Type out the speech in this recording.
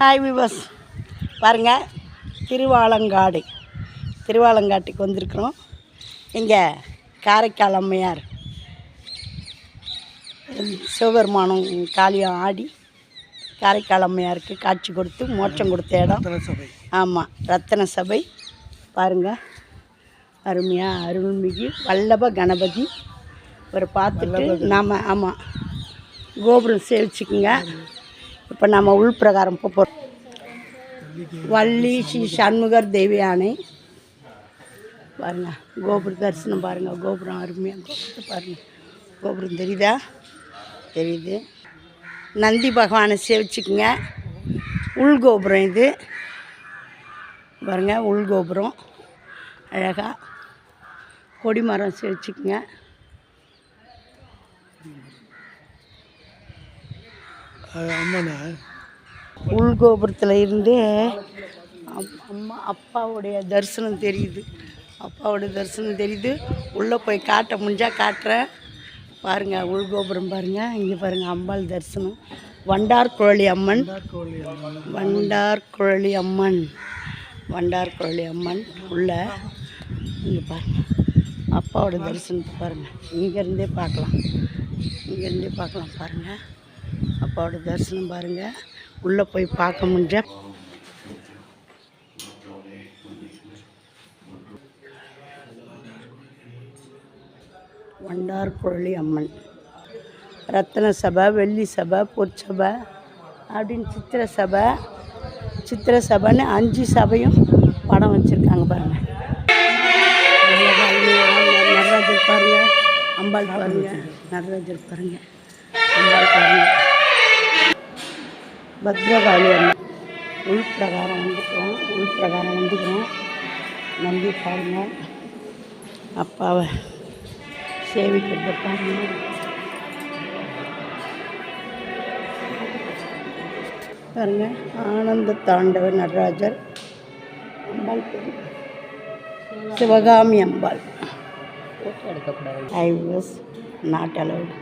Hi விவஸ் பாருங்க திருவாலங்காடு. திருவாலங்காட்டுக்கு வந்திருக்கிறோம். இங்கே காரைக்கால் அம்மையார் சிவபெருமானம் காளியம் ஆடி காரைக்கால் அம்மையாருக்கு காட்சி கொடுத்து மோட்சம் கொடுத்த இடம். ஆமாம் ரத்தன சபை. பாருங்கள் அருமையாக அருள்மிகு வல்லப கணபதி. இவரை பார்த்துட்டு நாம் ஆமாம் கோபுரம் சேவிச்சுக்குங்க. இப்போ நம்ம உள்பிரகாரம் போகிறோம் வள்ளி ஸ்ரீ சண்முகர் தேவியானை பாருங்க கோபுர தரிசனம் பாருங்கள் கோபுரம் அருமையாக கோபுரத்தை பாருங்கள் கோபுரம் தெரியுதா? தெரியுது. நந்தி பகவானை சேவிச்சுக்குங்க. உள் கோபுரம் இது. பாருங்கள் உள் கோபுரம் அழகாக கொடிமரம் சேவிச்சுக்குங்க. அம்மனா உள் கோபுரத்தில் இருந்து அம்மா அப்பாவுடைய தரிசனம் தெரியுது. அப்பாவுடைய தரிசனம் தெரியுது. உள்ளே போய் காட்ட முடிஞ்சால் காட்டுறேன். பாருங்கள் உள் கோபுரம் பாருங்கள் இங்கே பாருங்கள் அம்பாள் தரிசனம். வண்டார் குழலி அம்மன். கோழி அம்மன். வண்டார் குழலி அம்மன். வண்டார் குழலி அம்மன் உள்ள. இங்கே பாருங்கள் அப்பாவோட தரிசனத்தை பாருங்கள் இங்கேருந்தே பார்க்கலாம். இங்கேருந்தே பார்க்கலாம் பாருங்கள் அப்பாவோட தரிசனம் பாருங்கள் உள்ளே போய் பார்க்க முடிஞ்ச வண்டார் குழலி அம்மன். ரத்தன சபை வெள்ளி சபை பொற்சபை அப்படின்னு சித்திர சபை சித்திர சபைன்னு அஞ்சு சபையும் படம் வச்சுருக்காங்க பாருங்கள் நடராஜர் பாருங்க. அம்பாள் பாருங்க. நடராஜர் பாருங்க. அம்பாள் பாருங்க. பத்ரகாளி அம்மன். உள் பிரகாரம் வந்துட்டோம். உள் பிரகாரம் வந்துக்கிறோம். நம்பி பாருங்க. அப்பாவை சேவிக்கிறத பாருங்க. பாருங்க. Ananda Thandava Natarajar Ambal Sivakami Ambal. I was not allowed